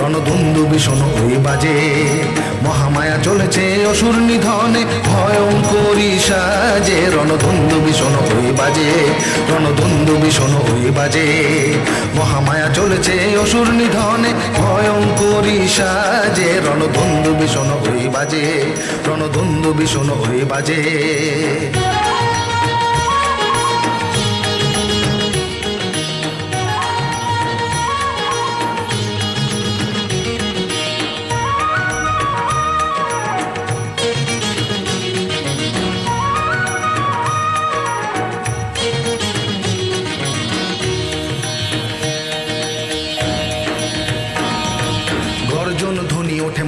রণধুন্দু ভীষণ ওই বাজে। মহামায়া চলেছে অসুর নিধনে, ভয়ঙ্করী সাজে। রণধুন্দু ভীষণ ওই বাজে রণধুন্দু ভীষণ ওই বাজে। মহামায়া চলেছে অসুর নিধনে, ভয়ঙ্করী সাজে। রণধুন্দু ভীষণ ওই বাজে রণধুন্দু ভীষণ ওই বাজে।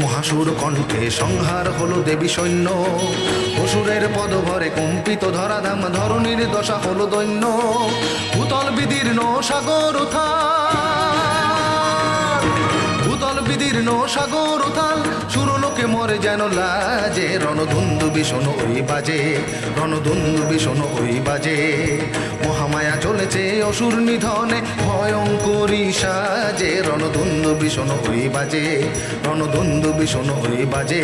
মহাসুর কণ্ঠে সংহার হলো দেবী সৈন্য। অসুরের পদভরে কম্পিত ধরাধাম ধরণীর দশা হলো দৈন্য। ভূতল বিদীর্ণ সাগর উথা ভূতল বিদীর্ণ সাগর মরে যেন লাজে, রণধুন্দু ভীষণ ওই বাজে, রণধুন্দু ভীষণ ওই বাজে। মহামায়া চলেছে অসুর নিধনে, ভয়ঙ্করী সাজে, রণধুন্দু ভীষণ ওই বাজে, রণধুন্দু ভীষণ ওই বাজে।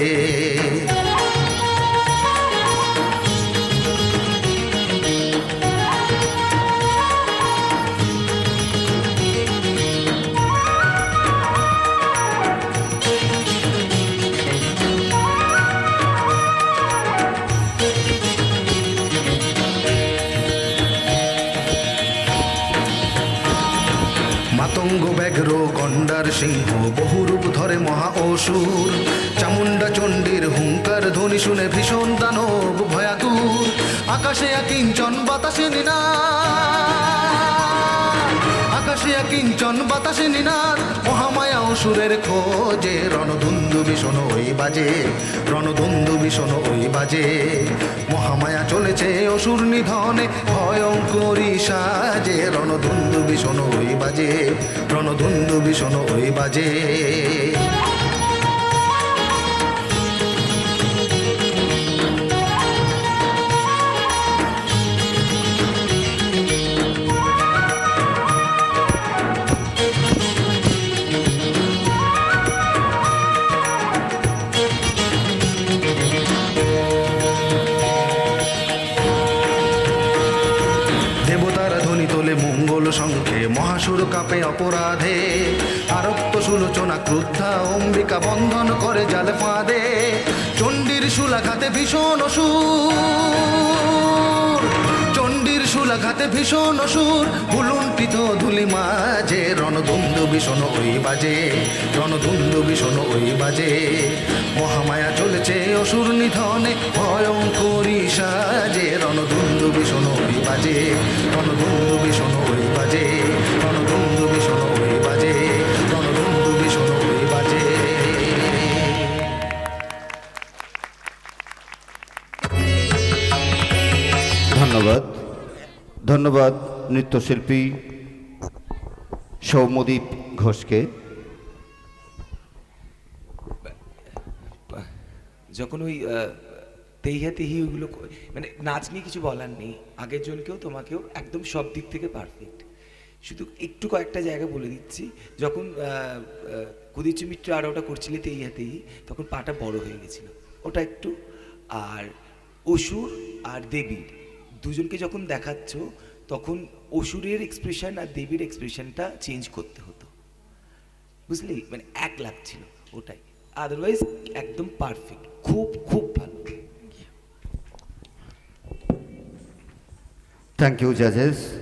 মাতঙ্গ ব্যাঘ্র গন্ডার সিংহ বহুরূপ ধরে মহা অসুর। চামুন্ডা চণ্ডীর হুঙ্কার ধ্বনি শুনে ভীষণ দানব ভয়াতুর। আকাশে কিঞ্চন বাতাসে নিনা আকাশে কিঞ্চন বাতাসে নিনার মহামায়া অসুরের খোঁজে রণধুন্দু ভীষণ ওই বাজে রণধুন্দু ভীষণ ওই বাজে। মহামায়া চলেছে অসুর নিধনে, ভয়ঙ্করি সাজে রণধুন্দু ভীষণ ওই বাজে রণধুন্দু ভীষণ ওই বাজে। ধ্বনি মঙ্গল শঙ্খে মহাসুর কাপে অপরাধে। আরক্ত সুলোচনা ক্রুদ্ধা অম্বিকা বন্ধন করে জাল ফাঁদে। চণ্ডীর সুলাঘাতে ভীষণ অসুর, চণ্ডীর সুলাঘাতে ভীষণ অসুর। ভুলুণ্ঠিত ধুলি মাঝে, রণধুন্দু ভীষণ ওই বাজে, রণধুন্দু ভীষণ ওই বাজে। মহামায়া চলেছে অসুর নিধনে, ভয়ঙ্করী সাজে ধন্যবাদ। ধন্যবাদ নৃত্যশিল্পী সৌমদীপ ঘোষকে। যখন ওই তেইহা তেহি ওইগুলো মানে নাচ নিয়ে কিছু বলার নেই, আগের জনকেও তোমাকেও একদম সব দিক থেকে পারফেক্ট শুধু একটু কয়েকটা জায়গা বলে দিচ্ছি, যখন কুদিচু মিত্র আর ওটা করছিলে তেইহা তেহি, তখন পাটা বড় হয়ে গেছিল। ওটা একটু, আর অসুর আর দেবীর। দুজনকে যখন দেখাচ্ছ, তখন অসুরের এক্সপ্রেশন আর দেবীর এক্সপ্রেশনটা চেঞ্জ করতে হতো। বুঝলি? মানে এক লাগছিল ওটাই। আদারওয়াইজ একদম পারফেক্ট খুব খুব ভালো। Thank you জাজেস